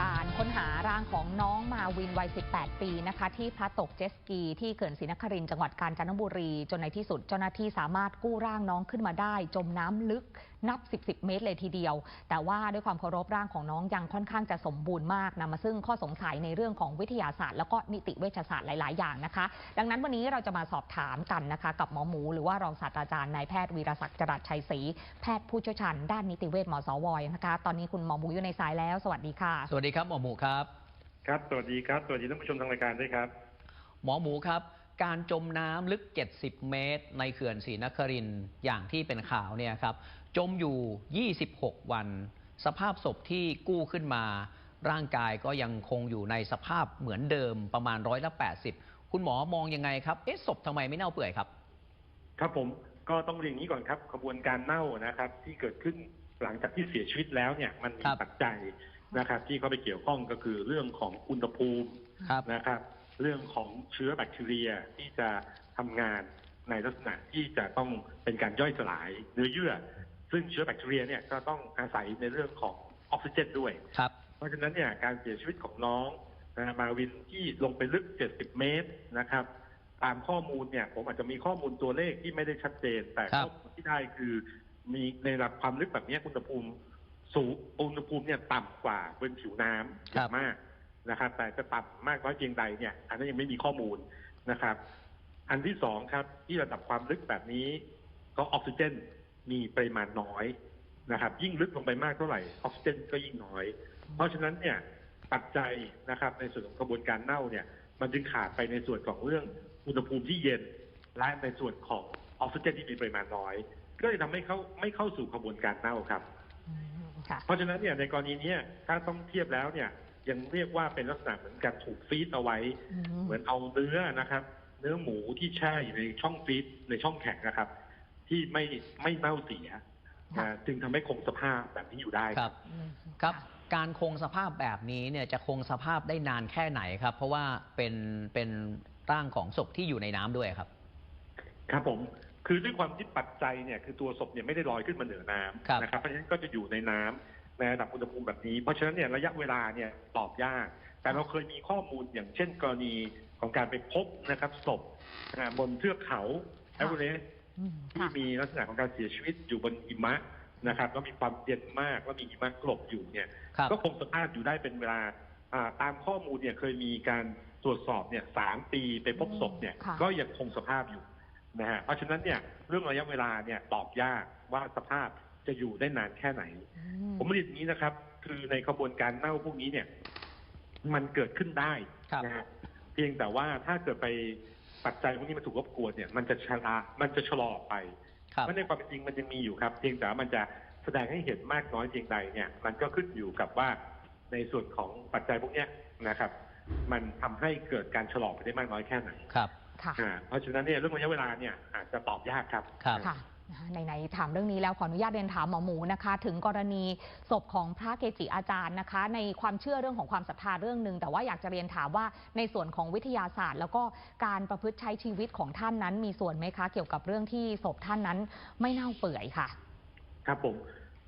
การค้นหาร่างของน้องมาวินวัย 18 ปีนะคะ ที่พระตกเจสกี ที่เขื่อนศรีนครินทร์จังหวัดกาญจนบุรี จนในที่สุดเจ้าหน้าที่สามารถกู้ร่างน้องขึ้นมาได้ จมน้ำลึก นับ 10 10 เมตรเลยทีเดียว แต่ว่าด้วยความเคารพร่างของน้องยังค่อนข้างจะสมบูรณ์มากนำมาซึ่งข้อสงสัยในเรื่องของวิทยาศาสตร์ แล้วก็นิติเวชศาสตร์หลาย ๆ อย่างนะคะ ดังนั้นวันนี้เราจะมาสอบถามกันนะคะกับหมอหมูหรือว่ารองศาสตราจารย์นายแพทย์วีรศักดิ์จรัสชัยศรีแพทย์ผู้เชี่ยวชาญด้านนิติเวชมสวนะคะตอนนี้คุณหมอหมูอยู่ในสายแล้ว สวัสดีค่ะ สวัสดีครับหมอหมูครับ ครับ สวัสดีครับ สวัสดีท่านผู้ชมทางรายการด้วยครับ หมอหมูครับ การจมน้ำลึก 70 เมตร ในเขื่อนศรีนครินทร์อย่างที่เป็นข่าวเนี่ยครับ จมอยู่ 26 วัน สภาพศพที่กู้ขึ้นมา ร่างกายก็ยังคงอยู่ในสภาพเหมือนเดิมประมาณร้อยละ80 คุณหมอมองยังไงครับ เอ๊ะศพทำไมไม่เน่าเปื่อยครับ ครับผมก็ต้องเรียนอย่างนี้ก่อนครับขบวนการเน่านะครับ ที่เกิดขึ้นหลังจากที่เสียชีวิตแล้วเนี่ยมันมีครับปัจจัยนะครับ ที่เข้าไปเกี่ยวข้องก็คือเรื่องของอุณหภูมิครับนะครับ เรื่องของเชื้อแบคทีเรียที่จะทำงานในลักษณะที่จะต้องเป็นการย่อยสลายเนื้อเยื่อ ซึ่งเชื้อแบคทีเรียเนี่ยก็ต้องอาศัยในเรื่องของออกซิเจนด้วยครับเพราะฉะนั้นเนี่ยการเสียชีวิตของน้องนะมาวินที่ลงไปลึก 70 เมตรนะครับ ตามข้อมูลเนี่ย ผมอาจจะมีข้อมูลตัวเลขที่ไม่ได้ชัดเจน แต่ครับข้อมูลที่ได้คือมีในระดับความลึกแบบเนี้ยอุณหภูมิสูงอุณหภูมิเนี่ยต่ำกว่าบนผิวน้ำครับมาก นะครับ แต่จะต่ำมากน้อยเพียงใดเนี่ย อันนั้นยังไม่มีข้อมูลนะครับ อันที่สองครับ ที่ระดับความลึกแบบนี้ ก็ออกซิเจนมีปริมาณน้อยนะครับ ยิ่งลึกลงไปมากเท่าไหร่ออกซิเจนก็ยิ่งน้อย เพราะฉะนั้นเนี่ยปัจจัยนะครับในส่วนของกระบวนการเน่าเนี่ย มันจึงขาดไปในส่วนของเรื่องอุณหภูมิที่เย็น และในส่วนของออกซิเจนที่มีปริมาณน้อย ก็เลยทำให้เขาไม่เข้าสู่กระบวนการเน่าครับอืมค่ะเพราะฉะนั้นเนี่ยในกรณีเนี้ยถ้าต้องเทียบแล้วเนี่ย ยังเรียกว่าเป็นลักษณะเหมือนการถูกฟรีซเอาไว้ เหมือนเอาเนื้อนะครับ เนื้อหมูที่แช่อยู่ในช่องฟรีซในช่องแข็งนะครับ ที่ไม่ไม่เน่าเสียค่ะนะจึงทำให้คงสภาพแบบนี้อยู่ได้ครับอืมครับ การคงสภาพแบบนี้เนี่ยจะคงสภาพได้นานแค่ไหนครับ เพราะว่าเป็นเป็นร่างของศพที่อยู่ในน้ำด้วยครับ ครับผมคือด้วยความที่ปัจจัยเนี่ยคือตัวศพเนี่ยไม่ได้ลอยขึ้นมาเหนือน้ครับำนะครับเพราะฉะนั้นก็จะอยู่ในน้ำ ในระดับอุณหภูมิแบบนี้ เพราะฉะนั้นเนี่ยระยะเวลาเนี่ยตอบยาก แต่เราเคยมีข้อมูลอย่างเช่นกรณีของการไปพบนะครับศพอ่าบนเทือกเขาเอเวอเรสต์อืมที่ค่ะมีลักษณะของการเสียชีวิตอยู่บนหิมะนะครับแล้วมีความเย็นมากแล้วมีหิมะกลบอยู่เนี่ยครับก็คงสภาพอยู่ได้เป็นเวลาอ่าตามข้อมูลเนี่ยเคยมีการตรวจสอบเนี่ยสามปีไปพบศพเนี่ยค่ะก็ยังคงสภาพอยู่นะฮะเพราะฉะนั้นเนี่ยเรื่องระยะเวลาเนี่ยตอบยากว่าสภาพ จะอยู่ได้นานแค่ไหนอืมผมเรียนอย่างนี้นะครับ คือในกระบวนการเน่าพวกนี้เนี่ย มันเกิดขึ้นได้ครับนะฮะเพียงแต่ว่าถ้าเกิดไปปัจจัยพวกนี้มันถูกรบกวนเนี่ยมันจะชะลามันจะชะลอออกไปครับเพราะในความเป็นจริงมันยังมีอยู่ครับ เพียงแต่ว่ามันจะแสดงให้เห็นมากน้อยเพียงใดเนี่ย มันก็ขึ้นอยู่กับว่าในส่วนของปัจจัยพวกเนี้ยนะครับ มันทำให้เกิดการชะลอไปได้มากน้อยแค่ไหนครับค่ะอ่าเพราะฉะนั้นเนี่ยเรื่องระยะเวลาเนี่ยอาจจะตอบยากครับครับ ค่ะในๆถามเรื่องนี้แล้วขออนุญาตเรียนถามหมอหมูนะคะ ถึงกรณีศพของพระเกจิอาจารย์นะคะ ในความเชื่อเรื่องของความศรัทธาเรื่องหนึ่งแต่ว่าอยากจะเรียนถามว่าในส่วนของวิทยาศาสตร์ แล้วก็การประพฤติใช้ชีวิตของท่านนั้น มีส่วนไหมคะ เกี่ยวกับเรื่องที่ศพท่านนั้นไม่เน่าเปื่อยค่ะ ครับผม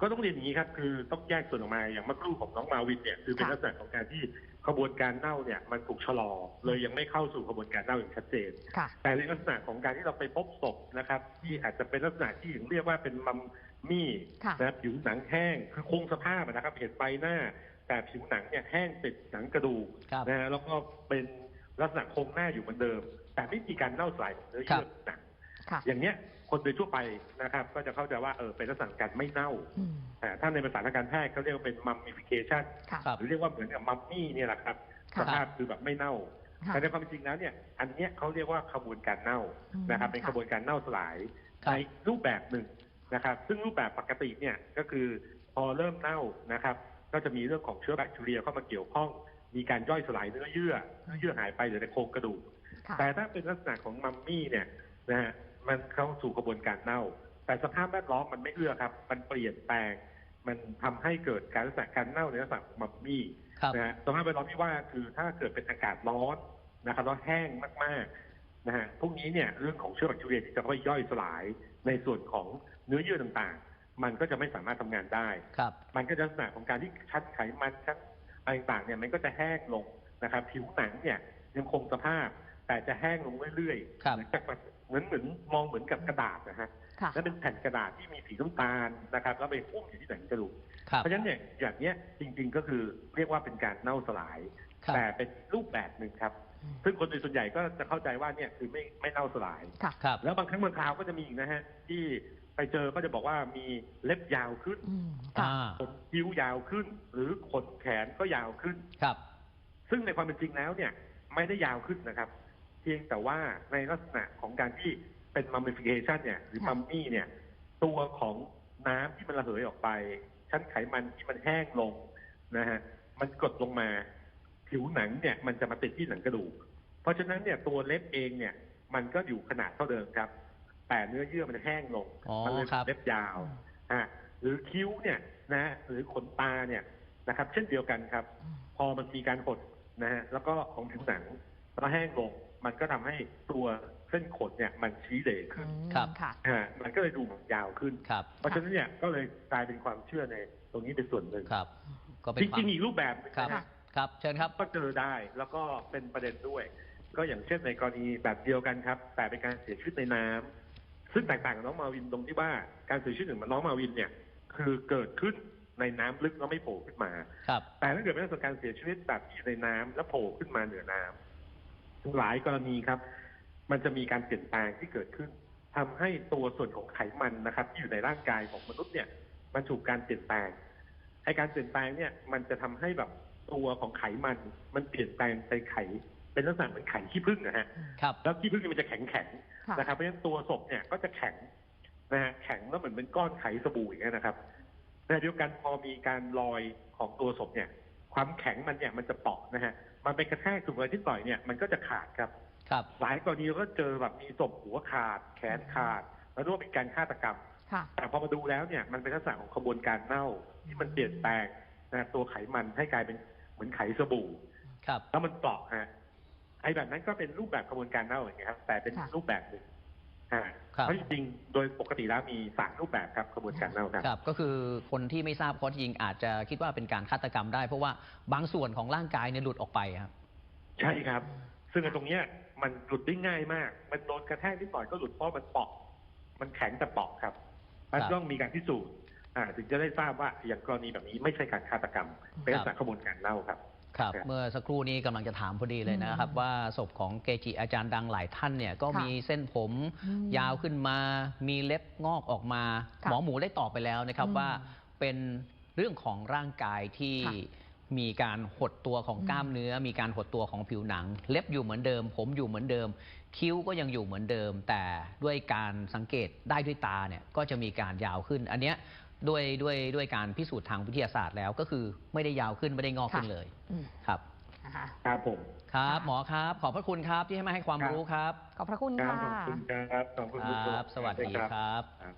ก็ต้องเรียนอย่างนี้ครับคือต้องแยกส่วนออกมาอย่างเมื่อครู่ของน้องมาวินเนี่ยคือเป็นค่ะลักษณะของการที่ขบวนการเน่าเนี่ยมันถูกชะลอ เลยยังไม่เข้าสู่ขบวนการเน่าอย่างชัดเจนค่ะแต่ในลักษณะของการที่เราไปพบศพนะครับ ที่อาจจะเป็นลักษณะที่เรียกว่าเป็นมัมมี่ค่ะนะครับผิวหนังแห้งคือคงสภาพอะนะครับเห็นใบหน้า แต่ผิวหนังเนี่ยแห้งติดหนังกระดูกครับนะฮะแล้วก็เป็นลักษณะโครงหน้าอยู่เหมือนเดิม แต่ไม่มีการเน่าสลายของเนื้อเยื่อหนังค่ะอย่างเนี้ย คนโดยทั่วไปนะครับ ก็จะเข้าใจว่าเออเป็นลักษณะการไม่เน่าอืมแต่ถ้าในภาษาทางการแพทย์เขาเรียกว่าเป็นมัมมิฟิเคชันค่ะครับหรือเรียกว่าเหมือนกับมัมมี่เนี่ยแหละครับค่ะสภาพคือแบบไม่เน่าค่ะแต่ในความเป็นจริงแล้วเนี่ย อันเนี้ยเขาเรียกว่าขบวนการเน่าอืมนะครับ เป็นค่ะขบวนการเน่าสลายครับในรูปแบบหนึ่งนะครับ ซึ่งรูปแบบปกติเนี่ยก็คือพอเริ่มเน่านะครับ ก็จะมีเรื่องของเชื้อแบคทีเรียเข้ามาเกี่ยวข้อง มีการย่อยสลายเนื้อเยื่อเนื้อเยื่อหายไปเหลือแต่โครงกระดูกค่ะแต่ถ้าเป็นลักษณะของมัมมี่เนี่ยนะฮะ มันเข้าสู่กระบวนการเน่า แต่สภาพแวดล้อมมันไม่เอื้อครับ มันเปลี่ยนแปลง มันทำให้เกิดการลักษณะการเน่าในลักษณะของมัมมี่ครับนะฮะสภาพแวดล้อมที่ว่าคือถ้าเกิดเป็นอากาศร้อนนะครับแล้วแห้งมากๆนะฮะพวกนี้เนี่ยเรื่องของเชื้อแบคทีเรียที่จะค่อยย่อยสลายในส่วนของเนื้อเยื่อต่างๆ มันก็จะไม่สามารถทำงานได้ครับมันก็จะลักษณะของการที่ชั้นไขมันชั้นอะไรต่างๆเนี่ยมันก็จะแห้งลงนะครับ ผิวหนังเนี่ยยังคงสภาพแต่จะแห้งลงเรื่อยครับๆเหมือนกับ เหมือนเหมือนมองเหมือนกับกระดาษนะฮะค่ะ และเป็นแผ่นกระดาษที่มีสีน้ำตาลนะครับแล้วไปหุ้มอยู่ที่หนังกระดูก ครับเพราะฉะนั้นเนี่ยอย่างเนี้ยจริงๆก็คือเรียกว่าเป็นการเน่าสลาย ครับ แต่เป็นรูปแบบหนึ่งครับ อืม ซึ่งคนโดยส่วนใหญ่ก็จะเข้าใจว่าเนี่ยคือไม่ไม่เน่าสลาย ค่ะ ครับ แล้วบางครั้งบางคราวก็จะมีอีกนะฮะที่ไปเจอก็จะบอกว่ามีเล็บยาวขึ้นอืมค่ะ อ่า ขนคิ้วยาวขึ้น หรือขนแขนก็ยาวขึ้น ครับ ซึ่งในความเป็นจริงแล้วเนี่ยไม่ได้ยาวขึ้นนะครับ เพียงแต่ว่าในลักษณะของการที่เป็นมัมมิฟิเคชันเนี่ยหรือค่ะมัมมี่เนี่ย ตัวของน้ำที่มันระเหยออกไป ชั้นไขมันที่มันแห้งลงนะฮะมันกดลงมาผิวหนังเนี่ย มันจะมาติดที่หนังกระดูก เพราะฉะนั้นเนี่ยตัวเล็บเองเนี่ย มันก็อยู่ขนาดเท่าเดิมครับ แต่เนื้อเยื่อมันแห้งลงอ๋อมัเลยครับเล็บยาวอะหรือคิ้วเนี่ยนะหรือขนตาเนี่ยนะครับ เช่นเดียวกันครับอืมพอมันมีการหดนะฮะแล้วก็ของผิวหนัง แล้วแห้งลงมันก็ทำให้ตัวเส้นขนเนี่ยมันชี้เหลขึ้นครับค่ะอ่ามันก็เลยดูเหมือนยาวขึ้นครับเพราะฉะนั้นเนี่ยก็เลยกลายเป็นความเชื่อในตรงนี้เป็นส่วนหนึ่งครับ ก็เป็นจความริงๆอีกรูปแบบหนึงครับนะฮะครับ เชิญครับก็เจอได้แล้วก็เป็นประเด็นด้วย ก็อย่างเช่นในกรณีแบบเดียวกันครับ แต่เป็นการเสียชีวิตในน้ำซึ่งแตกต่างกับน้องมาวินตรงที่ว่าการเสียชีวิตของน้องมาวินเนี่ย คือเกิดขึ้นในน้ำลึกแล้วไม่โผล่ขึ้นมาครับแต่ถ้าเกิดเป็นลักษณะการเสียชีวิตแบบที่อยู่ในน้ำแล้วโผล่ขึ้นมาเหนือน้ำ หลายกรณีครับ มันจะมีการเปลี่ยนแปลงที่เกิดขึ้นทำให้ตัวส่วนของไขมันนะครับ ที่อยู่ในร่างกายของมนุษย์เนี่ยมันถูกการเปลี่ยนแปลงไอการเปลี่ยนแปลงเนี่ยมันจะทำให้แบบตัวของไขมันมันเปลี่ยนแปลงไปไข เป็นลักษณะเหมือนไข่ขี้ผึ้งนะฮะครับแล้วขี้ผึ้งเนี่ยมันจะแข็งแข็งๆค่ะนะครับเพราะฉะนั้นตัวศพเนี่ยก็จะแข็งนะฮะแข็งแล้วเหมือนเป็นก้อนไขสบู่อย่างเงี้ยนะครับแต่เดียวกันพอมีการลอยของตัวศพเนี่ย ความแข็งมันเนี่ยมันจะเปาะนะฮะ มันไปกระแทกถูกอะไรที่ต่อยเนี่ยมันก็จะขาดครับ ครับ หลายกรณีเราก็เจอแบบมีศพหัวขาด แขนขาด แล้วนึกว่าเป็นการฆาตกรรม ค่ะแต่พอมาดูแล้วเนี่ยมันเป็นลักษณะของขบวนการเน่าที่มันเปลี่ยนแปลงนะตัวไขมันให้กลายเป็นเหมือนไขสบู่ ครับ แล้วมันเปราะฮะไอ้แบบนั้นก็เป็นรูปแบบกระบวนการเน่าอย่างเงี้ยครับแต่เป็นค่ะรูปแบบหนึ่งฮะครับ เพราะจริงๆโดยปกติแล้วมีสามรูปแบบครับกระบวนการเน่าครับ ครับก็คือคนที่ไม่ทราบข้อเท็จจริงอาจจะคิดว่าเป็นการฆาตกรรมได้ เพราะว่าบางส่วนของร่างกายเนี่ยหลุดออกไปครับ ใช่ครับ ซึ่งไอ้ตรงเนี้ยมันหลุดได้ง่ายมาก มันโดนกระแทกนิดหน่อยก็หลุดเพราะมันเปราะ มันแข็งแต่เปราะครับมันครับต้องมีการพิสูจน์อ่าถึงจะได้ทราบว่าอย่างกรณีแบบนี้ไม่ใช่การฆาตกรรม เป็นลักษณะกระบวนการเน่าครับ ครับครับเมื่อสักครู่นี้กำลังจะถามพอดีเลยนะครับอืมว่าศพของเกจิอาจารย์ดังหลายท่านเนี่ยก็ค่ะมีเส้นผมอืมยาวขึ้นมา มีเล็บงอกออกมาค่ะหมอหมูได้ตอบไปแล้วนะครับอืมว่าเป็นเรื่องของร่างกายที่ค่ะมีการหดตัวของอืมกล้ามเนื้อ มีการหดตัวของผิวหนัง เล็บอยู่เหมือนเดิม ผมอยู่เหมือนเดิม คิ้วก็ยังอยู่เหมือนเดิม แต่ด้วยการสังเกตได้ด้วยตาเนี่ยก็จะมีการยาวขึ้น อันเนี้ย ด้วยด้วยด้วยการพิสูจน์ทางวิทยาศาสตร์แล้วก็คือไม่ได้ยาวขึ้นไม่ได้งอกขึ้นค่ะเลยอืมครับ นะคะ ครับผมครับค่ะหมอครับ ขอบพระคุณครับที่ให้มาให้ความครับรู้ครับขอบพระคุณครับค่ะขอบคุณครับขอบคุณคทุกคนรับสวัสดีครับ ครับครับ